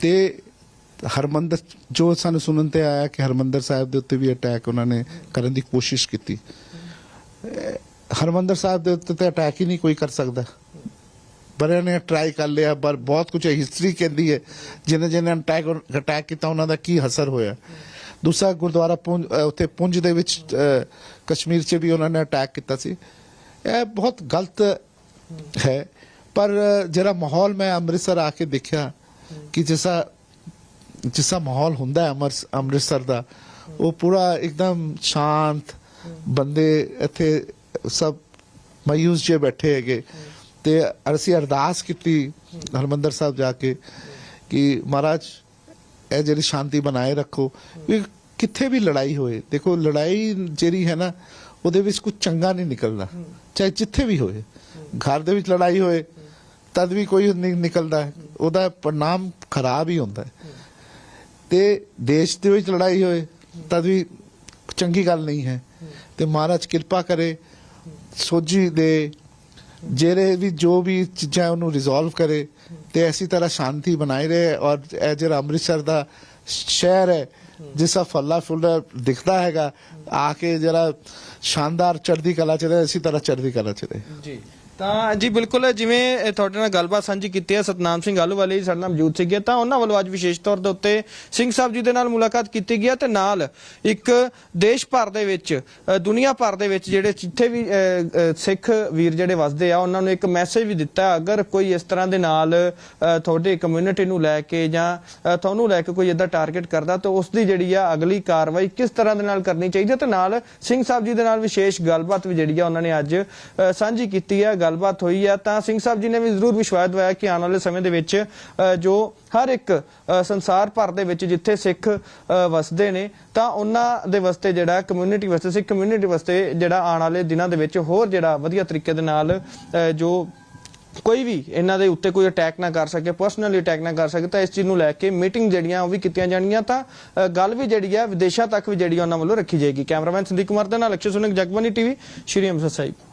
ਤੇ ਹਰਮੰਦਰ ਜੋ ਸਾਨੂੰ ਸੁਣਨ ਤੇ ਆਇਆ ਕਿ ਹਰਮੰਦਰ ਸਾਹਿਬ ਦੇ ਉੱਤੇ ਵੀ ਅਟੈਕ ਉਹਨਾਂ ਨੇ ਕਰਨ ਦੀ ਕੋਸ਼ਿਸ਼ ਕੀਤੀ। ਅ, ਹਰਮੰਦਰ ਸਾਹਿਬ ਦੇ ਉੱਤੇ ਤੇ ਅਟੈਕ ਹੀ ਨਹੀਂ ਕੋਈ ਕਰ ਸਕਦਾ। ਬਰਿਆਂ ਨੇ ਟਰਾਈ ਕਰ ਲਿਆ ਪਰ ਬਹੁਤ ਕੁਝ ਹਿਸਟਰੀ ਕਹਿੰਦੀ ਹੈ ਜਿਹਨੇ ਜਿਹਨੇ ਅਟੈਕ ਅਟੈਕ ਕੀਤਾ ਉਹਨਾਂ ਦਾ ਕੀ ਅਸਰ ਹੋਇਆ। ਦੂਸਰਾ ਗੁਰਦੁਆਰਾ ਪੁੰਜ ਉੱਥੇ ਪੁੰਜ ਦੇ ਵਿੱਚ ਕਸ਼ਮੀਰ 'ਚ ਵੀ ਉਹਨਾਂ ਨੇ ਅਟੈਕ ਕੀਤਾ ਸੀ। ਇਹ ਬਹੁਤ ਗਲਤ ਹੈ। ਪਰ ਜਿਹੜਾ ਮਾਹੌਲ ਮੈਂ ਅੰਮ੍ਰਿਤਸਰ ਆ ਕੇ ਦੇਖਿਆ ਕਿ ਜਿਸਾ ਜਿਸਾ ਮਾਹੌਲ ਹੁੰਦਾ ਹੈ ਅੰਮ੍ਰਿਤਸਰ ਦਾ, ਉਹ ਪੂਰਾ ਇੱਕਦਮ ਸ਼ਾਂਤ ਬੰਦੇ ਇੱਥੇ ਸਭ ਮਾਯੂਸ ਜੇ ਬੈਠੇ ਹੈਗੇ। ਤੇ ਅਸੀਂ ਅਰਦਾਸ ਕੀਤੀ ਹਰਮੰਦਰ ਸਾਹਿਬ ਜਾ ਕੇ ਕਿ ਮਹਾਰਾਜ ਇਹ ਜਿਹੜੀ ਸ਼ਾਂਤੀ ਬਣਾਏ ਰੱਖੋ, ਵੀ ਕਿੱਥੇ ਵੀ ਲੜਾਈ ਹੋਏ, ਦੇਖੋ ਲੜਾਈ ਜਿਹੜੀ ਹੈ ਨਾ, ਉਹਦੇ ਵਿੱਚ ਕੁਝ ਚੰਗਾ ਨਹੀਂ ਨਿਕਲਦਾ ਚਾਹੇ ਜਿੱਥੇ ਵੀ ਹੋਏ। ਘਰ ਦੇ ਵਿੱਚ ਲੜਾਈ ਹੋਏ, ਤਦ ਵੀ ਕੋਈ ਨਹੀਂ ਨਿਕਲਦਾ, ਉਹਦਾ ਪਰਿਣਾਮ ਖਰਾਬ ਹੀ ਹੁੰਦਾ ਹੈ। ਤੇ ਦੇਸ਼ ਦੇ ਵਿੱਚ ਲੜਾਈ ਹੋਏ, ਤਦ ਵੀ ਚੰਗੀ ਗੱਲ ਨਹੀਂ ਹੈ। ਤੇ ਮਹਾਰਾਜ ਕਿਰਪਾ ਕਰੇ, ਸੋਝੀ ਦੇ, ਜਿਹੜੇ ਵੀ ਜੋ ਵੀ ਚੀਜ਼ਾਂ ਉਹਨੂੰ ਰਿਜ਼ੋਲਵ ਕਰੇ ਤੇ ਐਸੀ ਤਰ੍ਹਾਂ ਸ਼ਾਂਤੀ ਬਣਾਈ ਰਹੇ ਔਰ ਇਹ ਜਿਹੜਾ ਅੰਮ੍ਰਿਤਸਰ ਦਾ ਸ਼ਹਿਰ ਹੈ, ਜਿਸਾ ਫੱਲਾ ਫੁੱਲਾ ਦਿਖਦਾ ਹੈਗਾ, ਆ ਕੇ ਜਿਹੜਾ ਸ਼ਾਨਦਾਰ ਚੜ੍ਹਦੀ ਕਲਾ ਚ ਰਹੇ, ਇਸੇ ਤਰ੍ਹਾਂ ਚੜ੍ਹਦੀ ਕਲਾ ਚ ਰਹੇ। ਜੀ। ਤਾਂ ਜੀ ਬਿਲਕੁਲ ਜਿਵੇਂ ਤੁਹਾਡੇ ਨਾਲ ਗੱਲਬਾਤ ਸਾਂਝੀ ਕੀਤੀ ਹੈ ਸਤਨਾਮ ਸਿੰਘ ਆਲੂਵਾਲੇ ਜੀ ਸਾਡੇ ਨਾਲ ਮੌਜੂਦ ਸੀਗੇ ਤਾਂ ਉਹਨਾਂ ਵੱਲੋਂ ਅੱਜ ਵਿਸ਼ੇਸ਼ ਤੌਰ ਦੇ ਉੱਤੇ ਸਿੰਘ ਸਾਹਿਬ ਜੀ ਦੇ ਨਾਲ ਮੁਲਾਕਾਤ ਕੀਤੀ ਗਈ ਹੈ ਤੇ ਨਾਲ ਇੱਕ ਦੇਸ਼ ਭਰ ਦੇ ਵਿੱਚ ਦੁਨੀਆ ਭਰ ਦੇ ਵਿੱਚ ਜਿਹੜੇ ਜਿੱਥੇ ਵੀ ਸਿੱਖ ਵੀਰ ਜਿਹੜੇ ਵਸਦੇ ਆ ਉਹਨਾਂ ਨੂੰ ਇੱਕ ਮੈਸੇਜ ਵੀ ਦਿੱਤਾ ਅਗਰ ਕੋਈ ਇਸ ਤਰ੍ਹਾਂ ਦੇ ਨਾਲ ਅ, ਤੁਹਾਡੇ ਕਮਿਊਨਿਟੀ ਨੂੰ ਲੈ ਕੇ ਜਾਂ ਤੁਹਾਨੂੰ ਲੈ ਕੇ ਕੋਈ ਇਦਾਂ ਟਾਰਗੇਟ ਕਰਦਾ ਤਾਂ ਉਸ ਦੀ ਜਿਹੜੀ ਆ ਅਗਲੀ ਕਾਰਵਾਈ ਕਿਸ ਤਰ੍ਹਾਂ ਦੇ ਨਾਲ ਕਰਨੀ ਚਾਹੀਦੀ ਹੈ? ਤੇ ਨਾਲ ਸਿੰਘ ਸਾਹਿਬ ਜੀ ਦੇ ਨਾਲ ਵਿਸ਼ੇਸ਼ ਗੱਲਬਾਤ ਵੀ ਜਿਹੜੀ ਆ ਉਹਨਾਂ ਨੇ ਅੱਜ ਸਾਂਝੀ ਕੀਤੀ ਹੈ ਗੱਲਬਾਤ ਹੋਈ ਹੈ ਤਾਂ ਸਿੰਘ ਸਾਹਿਬ ਜੀ ਨੇ ਵੀ ਜ਼ਰੂਰ ਵਿਸ਼ਵਾਸ ਦਵਾਇਆ ਕਿ ਆਉਣ ਵਾਲੇ ਸਮੇਂ ਦੇ ਵਿੱਚ ਜੋ ਹਰ ਇੱਕ ਸੰਸਾਰ ਭਰ ਦੇ ਵਿੱਚ ਜਿੱਥੇ ਸਿੱਖ ਵਸਦੇ ਨੇ, ਤਾਂ ਉਹਨਾਂ ਦੇ ਵਾਸਤੇ ਜਿਹੜਾ ਕਮਿਊਨਿਟੀ ਵਾਸਤੇ, ਸਿੱਖ ਕਮਿਊਨਿਟੀ ਵਾਸਤੇ ਜਿਹੜਾ ਆਉਣ ਵਾਲੇ ਦਿਨਾਂ ਦੇ ਵਿੱਚ ਹੋਰ ਜਿਹੜਾ ਵਧੀਆ ਤਰੀਕੇ ਦੇ ਨਾਲ ਜੋ ਕੋਈ ਵੀ ਇਹਨਾਂ ਦੇ ਉੱਤੇ ਕੋਈ ਅਟੈਕ ਨਾ ਕਰ ਸਕੇ ਪਰਸਨਲੀ ਅਟੈਕ ਨਾ ਕਰ ਸਕੇ, ਤਾਂ ਇਸ ਚੀਜ਼ ਨੂੰ ਲੈ ਕੇ ਮੀਟਿੰਗ ਜਿਹੜੀਆਂ ਉਹ ਵੀ ਕੀਤੀਆਂ ਜਾਣਗੀਆਂ, ਤਾਂ ਗੱਲ ਵੀ ਜਿਹੜੀ ਹੈ ਵਿਦੇਸ਼ਾਂ ਤੱਕ ਵੀ ਜਿਹੜੀ ਉਹਨਾਂ ਵੱਲੋਂ ਰੱਖੀ ਜਾਏਗੀ। ਕੈਮਰਾਮੈਨ ਸੰਦੀਪ ਕੁਮਾਰ ਦੇ ਨਾਲ ਅਕਸ਼ੇ ਸੁਨਕ ਜਗਬਾਨੀ ਟੀਵੀ, ਸ਼੍ਰੀ ਅੰਮ੍ਰਿਤਸਰ ਸਾਹਿਬ।